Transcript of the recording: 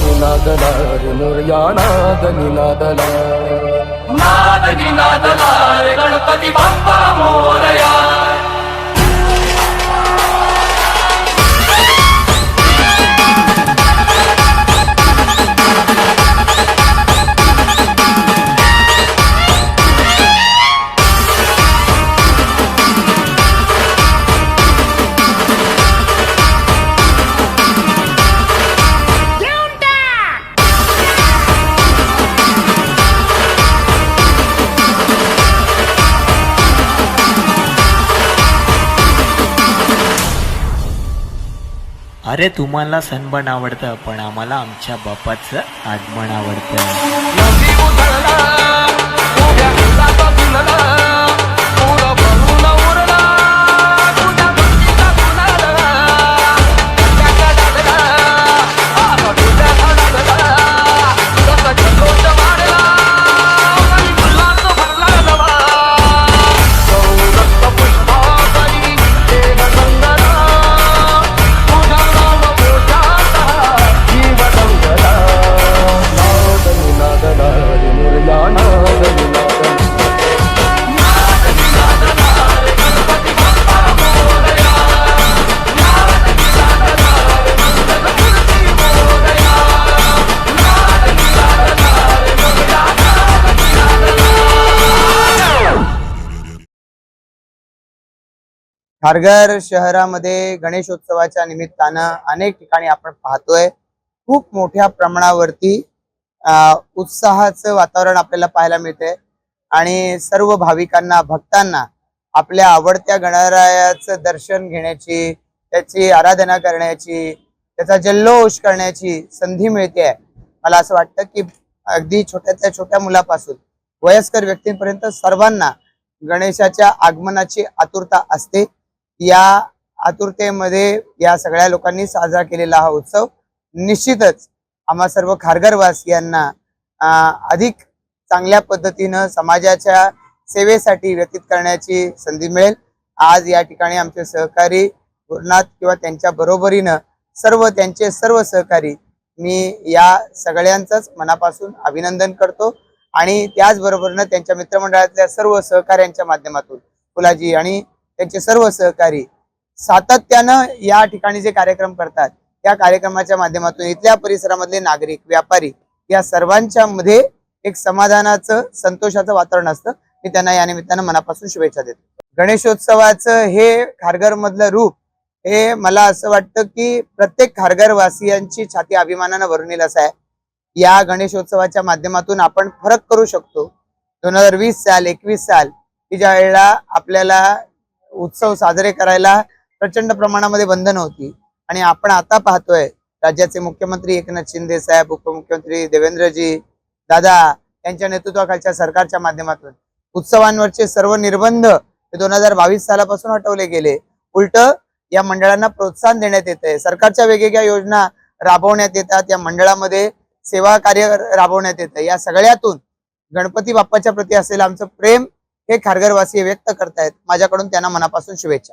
నినాదల రినుర్యానాద నినాదల నాద నినాదల గణపతి బప్ప మోరే अरे तुम्हाला सनबन आवडतं पण आम्हाला आमच्या बापाचं आगमन आवडतं. खारघर शहरामध्ये गणेशोत्सवाच्या निमित्तानं अनेक ठिकाणी आपण पाहतोय. खूप मोठ्या प्रमाणावरती उत्साहाचं वातावरण आपल्याला पाहायला मिळतंय. आणि सर्व भाविकांना भक्तांना आपल्या आवडत्या गणरायाचं दर्शन घेण्याची त्याची आराधना करण्याची त्याचा जल्लोष करण्याची संधी मिळते मला असं वाटतं की अगदी छोट्यातल्या छोट्या मुलापासून वयस्कर व्यक्तींपर्यंत सर्वांना गणेशाच्या आगमनाची आतुरता असते. या आतुरतेमध्ये या सगळ्या लोकांनी साजरा केलेला हा उत्सव. निश्चितच आम्हा सर्व खारघरवासियांना अधिक चांगल्या पद्धतीनं समाजाच्या सेवेसाठी व्यतीत करण्याची संधी मिळेल. आज या ठिकाणी आमचे सहकारी गुरुनाथ किंवा त्यांच्या बरोबरीनं सर्व त्यांचे सर्व सहकारी मी या सगळ्यांचंच मनापासून अभिनंदन करतो आणि त्याचबरोबरनं त्यांच्या मित्रमंडळातल्या सर्व सहकाऱ्यांच्या माध्यमातून फुलाजी आणि त्यांचे सर्व सहकारी सातत्यानं या ठिकाणी जे कार्यक्रम करतात त्या कार्यक्रमाच्या माध्यमातून इथल्या परिसरामधले नागरिक व्यापारी या सर्वांच्या मध्ये एक समाधानाचं संतोषाचं वातावरण असतं. मी त्यांना या निमित्तानं मनापासून शुभेच्छा देतो. गणेशोत्सवाचं हे खारघर मधलं रूप हे मला असं वाटतं की प्रत्येक खारघरवासियांची छाती अभिमानानं भरून येईल असं आहे. या गणेशोत्सवाच्या माध्यमातून आपण फरक करू शकतो. दोन हजार वीस साल एकवीस साल की ज्या वेळेला आपल्याला उत्सव साजरे करायला प्रचंड प्रमाणामध्ये बंधन होती. आणि आपण आता पाहतोय राज्याचे मुख्यमंत्री एकनाथ शिंदे साहेब उपमुख्यमंत्री देवेंद्रजी दादा यांच्या नेतृत्वाखालच्या सरकारच्या माध्यमातून. उत्सवांवरचे सर्व निर्बंध हे दोन हजार बावीस सालापासून हटवले गेले. उलट या मंडळांना प्रोत्साहन देण्यात येत आहे सरकारच्या वेगवेगळ्या योजना राबवण्यात येतात. या मंडळामध्ये सेवा कार्य राबवण्यात येतं या सगळ्यातून गणपती बाप्पाच्या प्रती असलेलं आमचं प्रेम हे खारघरवासी व्यक्त करतायत. माझ्याकडून त्यांना मनापासून शुभेच्छा.